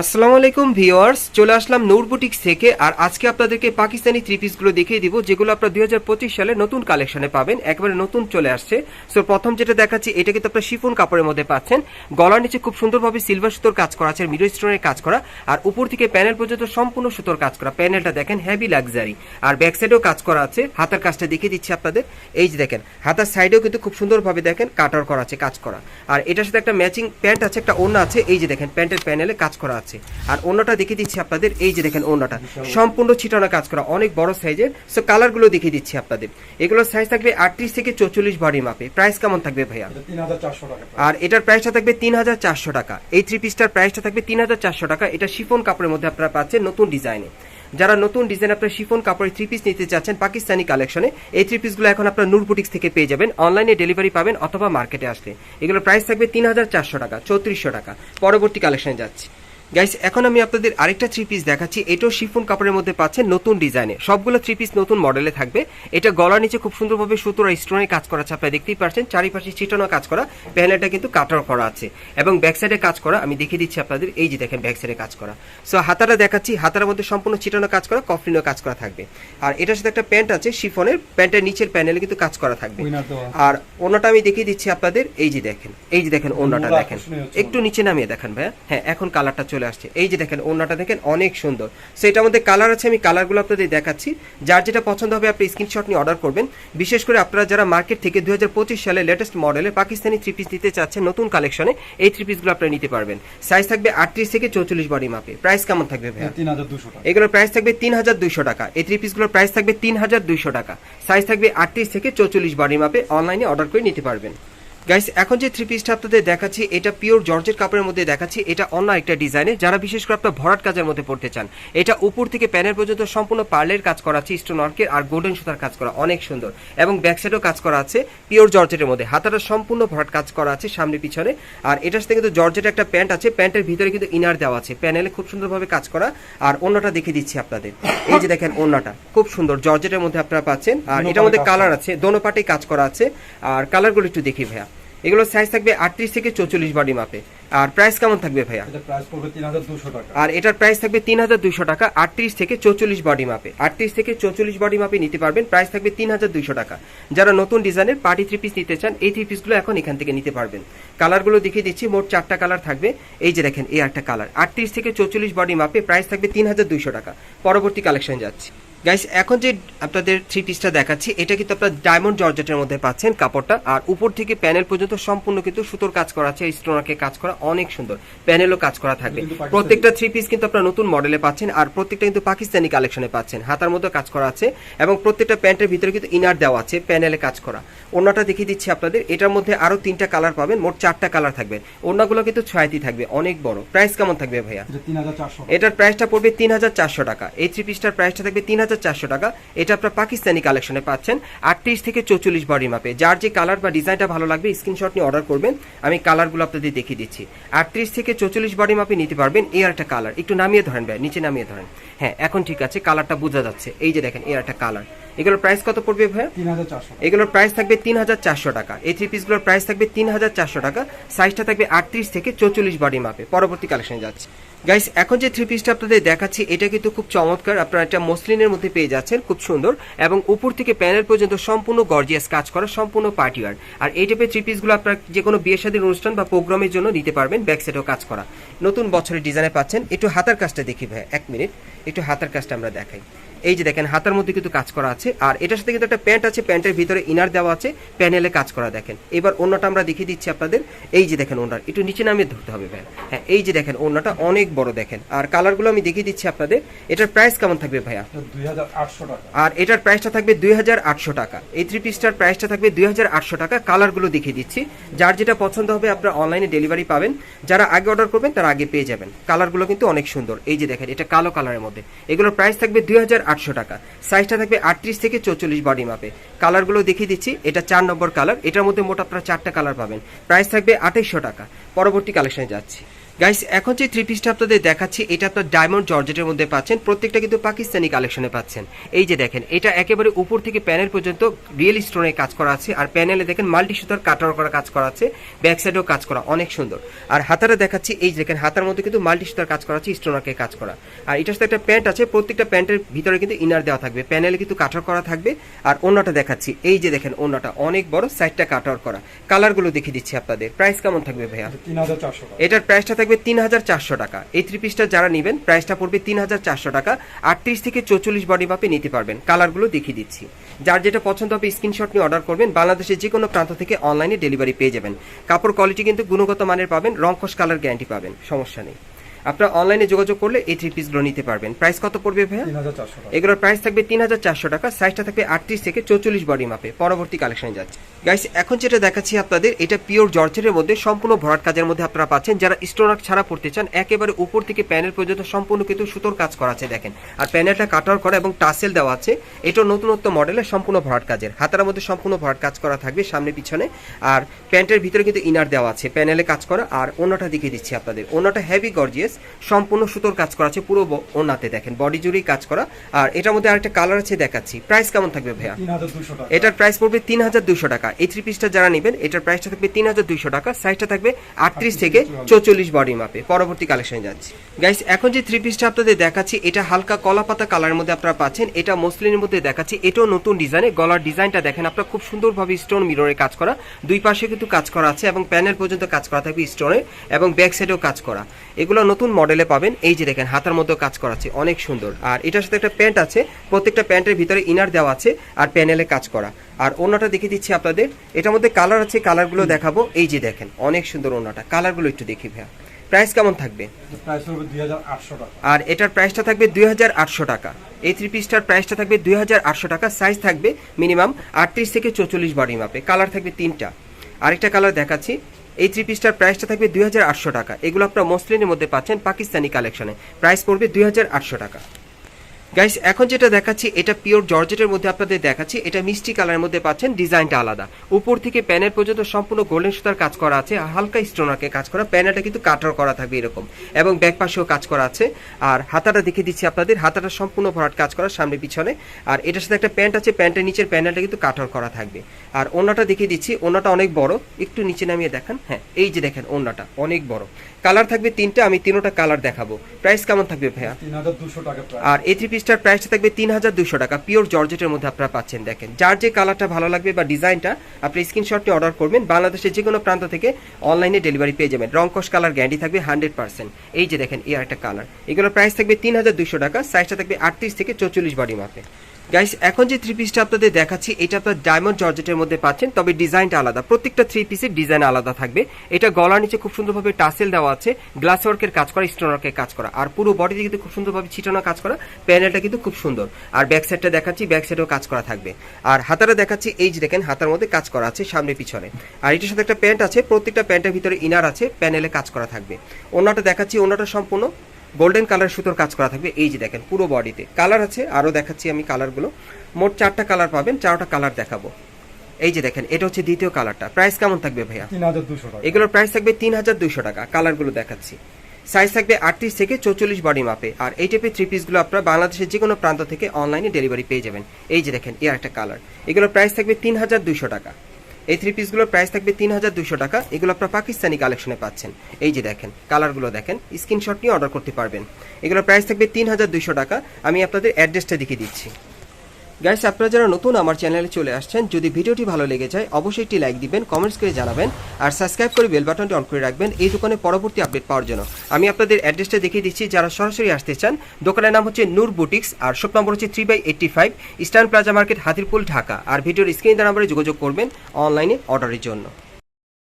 আসসালামু আলাইকুম ভিউয়ার্স, চলে আসলাম নূর বুটিক্স থেকে, আর আজকে আপনাদেরকে পাকিস্তানি থ্রি পিসগুলো দেখিয়ে দিব, যেগুলো আপনারা দুই সালে নতুন কালেকশনে পাবেন, একবারে নতুন চলে আসছে। সো প্রথম যেটা দেখাচ্ছি, এটা কিন্তু আপনার শিফন কাপড়ের মধ্যে পাচ্ছেন। গলার নিচে খুব সুন্দরভাবে সিলভার সুতোর কাজ করা আছে মিডো স্টোনের কাজ করা, আর উপর থেকে প্যানেল পর্যন্ত সম্পূর্ণ সুতোর কাজ করা। প্যানেলটা দেখেন হেভি লাক্সারি আর ব্যাক সাইডেও কাজ করা আছে, হাতার কাজটা দেখিয়ে দিচ্ছি আপনাদের। এই যে দেখেন, হাতার সাইডেও কিন্তু খুব সুন্দরভাবে দেখেন কাটার করা আছে, কাজ করা। আর এটার সাথে একটা ম্যাচিং প্যান্ট আছে, একটা ওড়না আছে, এই যে দেখেন প্যান্টের প্যানেলে কাজ করা আছে। আর অন্যটা দেখিয়ে দিচ্ছি আপনাদের এই যে দেখেন অন্যটা সম্পূর্ণ ছিটানো কাজ করা অনেক বড় সাইজের। সো কালারগুলো দেখিয়ে দিচ্ছি আপনাদের। এগুলোর সাইজ থাকবে আটত্রিশ থেকে চৌচল্লিশ বডি মাপে প্রাইস কেমন থাকবে ভাইয়া? আর এটার প্রাইসটা থাকবে তিন হাজার চারশো টাকা। এই থ্রি পিসটার প্রাইসটা থাকবে তিন হাজার চারশো টাকা। এটা শিফন কাপড়ের মধ্যে আপনারা পাচ্ছেন নতুন ডিজাইনে যারা নতুন ডিজাইন আপনার শিফন কাপড়ের থ্রি পিস নিতে চাচ্ছেন পাকিস্তানি কালেকশনে এই থ্রি পিসগুলো এখন আপনার নূর বুটিক্স থেকে পেয়ে যাবেন। অনলাইনে ডেলিভারি পাবেন অথবা মার্কেটে আসলে। এগুলোর প্রাইস থাকবে তিন হাজার চারশো টাকা চৌত্রিশশো টাকা। পরবর্তী কালেকশনে যাচ্ছি। গাইস এখন আমি আপনাদের আরেকটা থ্রি পিস দেখাচ্ছি। এটাও শিফন কাপড়ের মধ্যে পাচ্ছেন নতুন ডিজাইনে সবগুলো থ্রি পিস নতুন মডেলে থাকবে। এটা গলার নিচে খুব সুন্দরভাবে সুতোর স্টোনের কাজ করা আছে। আপনারা দেখতেই পাচ্ছেন চারিপাশে ছিটানো কাজ করা। প্যানেলটা কিন্তু কাটার করা আছে। এবং ব্যাক সাইডে কাজ করা। আমি দেখিয়ে দিচ্ছি আপনাদের এই যে দেখেন ব্যাক সাইডে কাজ করা। সো হাতাটা দেখাচ্ছি। হাতার মধ্যে সম্পূর্ণ ছিটানো কাজ করা কফলিনও কাজ করা থাকবে। আর এটার সাথে একটা প্যান্ট আছে শিফনের। প্যান্টের নিচের প্যানেলে কিন্তু কাজ করা থাকবে। আর ওনাটা আমি দেখিয়ে দিচ্ছি আপনাদের। এই যে দেখেন এই যে দেখেন ওনাটা দেখেন। একটু নিচে নামিয়ে দেখেন ভাইয়া। হ্যাঁ এখন কালারটা চলে আসছে। এই যে দেখেন ওনাটা দেখেন অনেক সুন্দর। সো এটার মধ্যে কালার আছে আমি কালারগুলো আপনাদের দেখাচ্ছি। যার যেটা পছন্দ হবে আপনি স্ক্রিনশট নিয়ে অর্ডার করবেন। বিশেষ করে আপনারা যারা মার্কেট থেকে দুই হাজার পঁচিশ সালে লেটেস্ট মডেলের পাকিস্তানি থ্রি পিস নিতে চাচ্ছেন নতুন কালেকশনে এই থ্রি পিসগুলো আপনারা নিতে পারবেন। সাইজ থাকবে আটত্রিশ থেকে চৌচল্লিশ বডি মাপে প্রাইস কেমন থাকবে ভাইয়া? তিন হাজার দুশো টাকা। এগুলোর প্রাইস থাকবে তিন হাজার দুইশো টাকা। এই থ্রি পিসগুলোর প্রাইস থাকবে তিন হাজার দুইশো টাকা। সাইজ থাকবে আটত্রিশ থেকে চৌচল্লিশ বডি মাপে অনলাইনে অর্ডার করে নিতে পারবেন। গাইস এখন যে থ্রি পিসটা আপনাদের দেখাচ্ছি এটা পিওর জর্জের কাপড়ের মধ্যে দেখাচ্ছি। এটা অন্য একটা ডিজাইনে যারা বিশেষ করে আপনার ভরাট কাজের মধ্যে পড়তে চান এটা উপর থেকে প্যানেল পর্যন্ত সম্পূর্ণ পার্লের কাজ করা আছে স্টোন ওয়ার্কের আর গোল্ডেন সুতার কাজ করা অনেক সুন্দর। এবং ব্যাক সাইডেও কাজ করা আছে পিওর জর্জেটের মধ্যে। হাতাটা সম্পূর্ণ ভরাট কাজ করা আছে সামনে পিছনে। আর এটার সাথে কিন্তু জর্জেটের একটা প্যান্ট আছে প্যান্টের ভিতরে কিন্তু ইনার দেওয়া আছে। প্যানেলে খুব সুন্দরভাবে কাজ করা। আর অন্যটা দেখে দিচ্ছি আপনাদের। এই যে দেখেন অন্যটা খুব সুন্দর। জর্জেটের মধ্যে আপনারা পাচ্ছেন। আর এটার মধ্যে কালার আছে দোনো পাটেই কাজ করা আছে। আর কালারগুলো একটু দেখি ভাইয়া। এগুলোর সাইজ থাকবে আটত্রিশ থেকে চৌচল্লিশ বডি মাপে আর প্রাইস কেমন থাকবে ভাইয়া? আর এটার প্রাইস থাকবে তিন হাজার দুইশো টাকা আটত্রিশ থেকে চৌচল্লিশ বডি মাপে আটত্রিশ থেকে চৌচল্লিশ বডি মাপে নিতে পারবেন প্রাইস থাকবে তিন হাজার দুইশো টাকা। যারা নতুন ডিজাইনের পার্টি থ্রি পিস নিতে চান এই থ্রি পিসগুলো এখন এখান থেকে নিতে পারবেন। কালারগুলো দেখিয়ে দিচ্ছি মোট চারটা কালার থাকবে। এই যে দেখেন এই একটা কালার আটত্রিশ থেকে চৌচল্লিশ বডি মাপে প্রাইস থাকবে তিন হাজার দুইশো টাকা। পরবর্তী কালেকশন যাচ্ছি। গাইস এখন যে আপনাদের থ্রি পিসটা দেখাচ্ছি এটা কিন্তু আপনার ডায়মন্ড জর্জেটের মধ্যে পাচ্ছেন কাপড়টা। আর উপর থেকে প্যানেল পর্যন্ত সম্পূর্ণ কিন্তু সুতোর কাজ করা আছে স্টোনারকে কাজ করা অনেক সুন্দর। প্যানেলও কাজ করা থাকবে। প্রত্যেকটা থ্রি পিস কিন্তু আপনার নতুন মডেলে পাচ্ছেন আর প্রত্যেকটা কিন্তু পাকিস্তানি কালেকশনে পাচ্ছেন। হাতার মধ্যে কাজ করা আছে এবং প্রত্যেকটা প্যান্টের ভিতরে কিন্তু ইনার দেওয়া আছে প্যানেলে কাজ করা। ওনাটা দেখিয়ে দিচ্ছি আপনাদের এটার মধ্যে আরও তিনটা কালার পাবেন মোট চারটা কালার থাকবে। ওনাগুলো কিন্তু ছয়াতি থাকবে অনেক বড়। প্রাইস কেমন থাকবে ভাইয়া? এটার প্রাইসটা পড়বে তিন হাজার চারশো টাকা। এই থ্রি পিসটার প্রাইসটা থাকবে তিন হাজার চারশো টাকা। এটা আপনার পাকিস্তানি কালেকশনে পাচ্ছেন। আটত্রিশ থেকে চৌচল্লিশ বডি মাপে যার যে কালার বা ডিজাইনটা ভালো লাগবে স্ক্রিনশট নিয়ে অর্ডার করবেন। আমি কালারগুলো আপনাদের দেখিয়ে দিচ্ছি। আটত্রিশ থেকে চৌচল্লিশ বডি মাপে নিতে পারবেন এর একটা কালার একটু নামিয়ে ধরেন ভাই, নিচে নামিয়ে ধরেন। হ্যাঁ এখন ঠিক আছে কালারটা বোঝা যাচ্ছে। এই যে দেখেন এর একটা কালার এগুলোর প্রাইস কত পড়বে ভাই এগুলোর প্রাইস থাকবে তিন হাজার চারশো টাকা। এই থ্রি পিসগুলোর প্রাইস থাকবে তিন হাজার চারশো টাকা। সাইজটা থাকবে আটত্রিশ থেকে চৌচল্লিশ বডি মাপে পরবর্তী কালেকশন যাচ্ছে। গাইস এখন যে থ্রি পিসটা আপনাদের দেখাচ্ছি এটা কিন্তু খুব চমৎকার। আপনারা একটা মসলিনের মধ্যে পেয়ে যাচ্ছেন খুব সুন্দর। এবং উপর থেকে প্যানেল পর্যন্ত সম্পূর্ণ গর্জিয়াস কাজ করা সম্পূর্ণ পার্টি ওয়ার আর এই টাইপের থ্রি পিসগুলো আপনারা যে কোনো বিয়ে শাদীর অনুষ্ঠান বা প্রোগ্রামের জন্য নিতে পারবেন ব্যাক সাইডেও কাজ করা। নতুন বছরের ডিজাইনে পাচ্ছেন। একটু হাতার কাজটা দেখি ভাই এক মিনিট একটু হাতার কাজটা আমরা দেখাই। এই যে দেখেন হাতার মধ্যে কিন্তু কাজ করা আছে। আর এটার সাথে কিন্তু একটা প্যান্ট আছে প্যান্টের ভিতরে ইনার দেওয়া আছে প্যানেলে কাজ করা দেখেন। এবার অন্যটা আমরা দেখিয়ে দিচ্ছি আপনাদের। এই যে দেখেন ওনার একটু নিচে নামিয়ে ধরতে হবে ভাই। হ্যাঁ এই যে দেখেন ওনাটা অনেক বড় দেখেন। আর কালারগুলো আমি দেখিয়ে দিচ্ছি আপনাদের। এটার প্রাইস কেমন থাকবে ভাইয়া? আর এটার প্রাইসটা থাকবে দুই হাজার আটশো টাকা। এই থ্রি পিসটার প্রাইসটা থাকবে দুই হাজার আটশো টাকা। কালারগুলো দেখিয়ে দিচ্ছি। যার যেটা পছন্দ হবে আপনারা অনলাইনে ডেলিভারি পাবেন। যারা আগে অর্ডার করবেন তারা আগে পেয়ে যাবেন। কালারগুলো কিন্তু অনেক সুন্দর। এই যে দেখেন এটা কালো কালারের মধ্যে। এগুলোর প্রাইস থাকবে দুই হাজার আটশো টাকা। সাইজটা থাকবে আটত্রিশ থেকে চৌচল্লিশ বডি মাপে কালারগুলো দেখিয়ে দিচ্ছি, এটা চার নম্বর কালার এটার মধ্যে মোট আপনারা চারটা কালার পাবেন। প্রাইস থাকবে আঠাইশশো টাকা। পরবর্তী কালেকশনে যাচ্ছি। গাইস এখন যে থ্রি পিসটা আপনাদের দেখাচ্ছি এটা আপনার ডায়মন্ড জর্জেটের মধ্যে পাচ্ছেন। প্রত্যেকটা কিন্তু পাকিস্তানি কালেকশনে পাচ্ছেন। এই যে দেখেন এটা একেবারে উপর থেকে প্যানেল পর্যন্ত রিয়েল স্টোনে কাজ করা আছে। আর প্যানেলে দেখেন মাল্টি সুতার কাটার করা কাজ করা আছে। ব্যাক সাইডেও কাজ করা অনেক সুন্দর। আর হাতারা দেখাচ্ছি এই যে দেখেন হাতার মধ্যে কিন্তু মাল্টি সুতার কাজ করা আছে স্টোনারকে কাজ করা। আর এটার সাথে একটা প্যান্ট আছে প্রত্যেকটা প্যান্টের ভিতরে কিন্তু ইনার দেওয়া থাকবে। প্যানেলে কিন্তু কাটার করা থাকবে। আর অন্যটা দেখাচ্ছি এই যে দেখেন অন্যটা অনেক বড় সাইডটা কাটার করা। কালারগুলো দেখিয়ে দিচ্ছি আপনাদের। প্রাইস কেমন থাকবে ভাইয়া? এটার প্রাইসটা থাকবে তিন হাজার চারশো টাকা। এই থ্রি পিসটা যারা নেবেন প্রাইসটা পড়বে তিন হাজার চারশো টাকা। আটত্রিশ থেকে চৌচল্লিশ বডি মাপে নিতে পারবেন। কালারগুলো দেখিয়ে দিচ্ছি। যার যেটা পছন্দ হবে স্ক্রিনশট নিয়ে অর্ডার করবেন। বাংলাদেশের যে কোনো প্রান্ত থেকে অনলাইনে ডেলিভারি পেয়ে যাবেন। কাপড় কোয়ালিটি কিন্তু গুণগত মানের পাবেন রংকশ কালার গ্যারান্টি পাবেন। সমস্যা নেই। আপনারা অনলাইনে যোগাযোগ করলে এই থ্রি পিসগুলো নিতে পারবেন। প্রাইস কত পড়বে ভাইয়া? টাকা। এগুলোর প্রাইস থাকবে তিন হাজার চারশো টাকা সাইজটা থাকবে আটত্রিশ থেকে চৌচল্লিশ বডি মাপে পরবর্তী কালেকশনে যাচ্ছে। গাইস এখন যেটা দেখাচ্ছি আপনাদের এটা পিওর জর্জেটের মধ্যে সম্পূর্ণ ভরাট কাজের মধ্যে আপনারা পাচ্ছেন। যারা স্টোনার ছাড়া পড়তে চান একেবারে উপর থেকে প্যানেল পর্যন্ত সম্পূর্ণ কিন্তু সুতোর কাজ করা আছে দেখেন। আর প্যানেলটা কাটার করা এবং টাসেল দেওয়া আছে। এটা নতুনত্ব মডেলের সম্পূর্ণ ভরাট কাজের। হাতার মধ্যে সম্পূর্ণ ভরাট কাজ করা থাকবে সামনে পিছনে। আর প্যান্টের ভিতরে কিন্তু ইনার দেওয়া আছে প্যানেলে কাজ করা। আর অন্যটা দেখিয়ে দিচ্ছি আপনাদের। ওনাটা হেভি গর্জিয়াস সম্পূর্ণ সুতোর কাজ করা আছে পুরো ওনাতে দেখেন। বডি জুড়েই কাজ করা। আর এটার মধ্যে আরেকটা কালার আছে দেখাচ্ছি। প্রাইস কেমন থাকবে ভাইয়া? এটার প্রাইস পড়বে তিন হাজার দুশো টাকা। এই থ্রি পিসটা যারা নেবেন, এটার প্রাইসটা থাকবে তিন হাজার দুশো টাকা সাইজটা থাকবে আটত্রিশ থেকে চৌচল্লিশ বডি মাপে। পরবর্তী কালেকশনে যাচ্ছি। গাইস এখন যে থ্রি পিসটা আপনাদের দেখাচ্ছি, এটা হালকা কলা পাতা কালারের মধ্যে আপনারা পাচ্ছেন। এটা মসলিনের মধ্যে দেখাচ্ছি, এটাও নতুন ডিজাইনে গলার ডিজাইনটা দেখেন আপনারা, খুব সুন্দরভাবে স্টোন মিররে কাজ করা। দুই পাশে কিন্তু কাজ করা আছে এবং প্যানেল পর্যন্ত কাজ করা থাকবে স্টোনের এবং ব্যাক সাইডেও কাজ করা। এগুলো নতুন মডেলে পাবেন। এই যে দেখেন, হাতার মধ্যেও কাজ করা আছে। অনেক সুন্দর। আর এটার সাথে একটা প্যান্ট আছে। প্রত্যেকটা প্যান্টের ভিতরে ইনার দেওয়া আছে আর প্যানেলে কাজ করা। আর ওনাটা দেখে দিচ্ছি আপনাদের। এটার মধ্যে কালার আছে কালারগুলো দেখাবো। এই যে দেখেন অনেক সুন্দর ওনাটা কালারগুলো একটু দেখি ভাইয়া। প্রাইস কেমন থাকবে? আর এটার প্রাইসটা থাকবে দুই হাজার আটশো টাকা। এই থ্রি পিসটার প্রাইসটা থাকবে দুই হাজার আটশো টাকা। সাইজ থাকবে মিনিমাম আটত্রিশ থেকে চৌচল্লিশ বডি মাপে কালার থাকবে তিনটা। আরেকটা কালার দেখাচ্ছি। এই থ্রি পিসটার প্রাইসটা থাকবে দুই হাজার আটশো টাকা। এগুলো আপনারা মসলিনের মধ্যে পাচ্ছেন পাকিস্তানি কালেকশনে প্রাইস পড়বে দুই হাজার আটশো টাকা। গাইস এখন যেটা দেখাচ্ছি এটা পিওর জর্জেটের মধ্যে আপনাদের দেখাচ্ছি। এটা মিষ্টি কালারের মধ্যে পাচ্ছেন ডিজাইনটা আলাদা। উপর থেকে প্যানেল পর্যন্ত সম্পূর্ণ গোল্ডেন সুতার কাজ করা আছে আর হালকা স্টোনারকে কাজ করা। প্যানেলটা কিন্তু কাটার করা থাকবে এরকম। এবং ব্যাক পাশেও কাজ করা আছে। আর হাতাটা দেখে দিচ্ছি আপনাদের হাতাটা সম্পূর্ণ ভরাট কাজ করা সামনে পিছনে। আর এটার সাথে একটা প্যান্ট আছে প্যান্টের নিচের প্যানেলটা কিন্তু কাটার করা থাকবে। আর ওনাটা দেখিয়ে দিচ্ছি ওনাটা অনেক বড়। একটু নিচে নামিয়ে দেখান। হ্যাঁ এই যে দেখেন ওনাটা অনেক বড়। কালার থাকবে তিনটা আমি তিনোটা কালার দেখাবো। প্রাইস কেমন থাকবে ভাইয়া? আর এই থ্রি পিসটার প্রাইসটা থাকবে তিন হাজার দুশো টাকা। পিওর জর্জেটের মধ্যে আপনারা পাচ্ছেন, দেখেন। যার যে কালারটা ভালো লাগবে বা ডিজাইনটা আপনি স্ক্রিনশটটি অর্ডার করবেন। বাংলাদেশের যে কোনো প্রান্ত থেকে অনলাইনে ডেলিভারি পেয়ে যাবেন। রংকশ কালার গ্যারান্টি থাকবে হান্ড্রেড পার্সেন্ট এই যে দেখেন, এই একটা কালার এগুলোর প্রাইস থাকবে তিন হাজার দুশো টাকা সাইজটা থাকবে আটত্রিশ থেকে চৌচল্লিশ বডি মাপে গাইস এখন যে থ্রি পিসটা আপনাদের দেখাচ্ছি, এটা আপনার ডায়মন্ড জর্জেটের মধ্যে পাচ্ছেন, তবে ডিজাইনটা আলাদা। প্রত্যেকটা থ্রি পিসের ডিজাইন আলাদা থাকবে। এটা গলার নিচে খুব সুন্দরভাবে টাসেল দেওয়া আছে গ্লাস ওয়ার্কের কাজ করা স্টোন ওয়ার্কের কাজ করা। আর পুরো বডিতে কিন্তু খুব সুন্দরভাবে ছিটানো কাজ করা প্যানেলটা কিন্তু খুব সুন্দর। আর ব্যাক সাইডটা দেখাচ্ছি ব্যাক সাইডেও কাজ করা থাকবে। আর হাতাটা দেখাচ্ছি, এই যে দেখেন, হাতার মধ্যে কাজ করা আছে, সামনে পিছনে। আর এটার সাথে একটা প্যান্ট আছে, প্রত্যেকটা প্যান্টের ভিতরে ইনার আছে প্যানেলে কাজ করা থাকবে। অন্যটা দেখাচ্ছি অন্যটা সম্পূর্ণ গোল্ডেন কালার সুতোর কাজ করা থাকবে। এই যে দেখেন পুরো বডিতে কালার আছে আরও দেখাচ্ছি আমি কালারগুলো মোট চারটা কালার পাবেন চারটা কালার দেখাবো। এই যে দেখেন এটা হচ্ছে দ্বিতীয় কালারটা প্রাইস কেমন থাকবে ভাইয়া? তিন হাজার দুশো টাকা। এগুলোর প্রাইস থাকবে তিন হাজার দুইশো টাকা। কালারগুলো দেখাচ্ছি। সাইজ থাকবে আটত্রিশ থেকে চৌচল্লিশ বডি মাপে আর এই টাইপের থ্রি পিসগুলো আপনারা বাংলাদেশের যে কোনো প্রান্ত থেকে অনলাইনে ডেলিভারি পেয়ে যাবেন। এই যে দেখেন এর একটা কালার এগুলোর প্রাইস থাকবে তিন হাজার দুইশো টাকা। এই থ্রি পিসগুলোর প্রাইস থাকবে তিন হাজার দুশো টাকা। এগুলো আপনারা পাকিস্তানি কালেকশনে পাচ্ছেন। এই যে দেখেন কালারগুলো দেখেন স্ক্রিনশট নিয়ে অর্ডার করতে পারবেন। এগুলোর প্রাইস থাকবে তিন হাজার দুইশো টাকা। আমি আপনাদের অ্যাড্রেসটা দেখিয়ে দিচ্ছি। গাইস আপনারা যারা নতুন আমার চ্যানেলে চলে আসছেন, যদি ভিডিওটি ভালো লেগে যায়, অবশ্যই একটি লাইক দিবেন কমেন্টস করে জানাবেন, আর সাবস্ক্রাইব করে বেল বাটনটি অন করে রাখবেন এই দোকানে পরবর্তী আপডেট পাওয়ার জন্য। আমি আপনাদের অ্যাড্রেসটা দেখিয়ে দিচ্ছি, যারা সরাসরি আসতে চান, দোকানের নাম হচ্ছে নূর বুটিক্স আর শপ নম্বর হচ্ছে three by eighty five Eastern Plaza market Hatirpool Dhaka আর ভিডিওর স্ক্রিন নাম্বারে যোগাযোগ করবেন অনলাইনে অর্ডারের জন্য।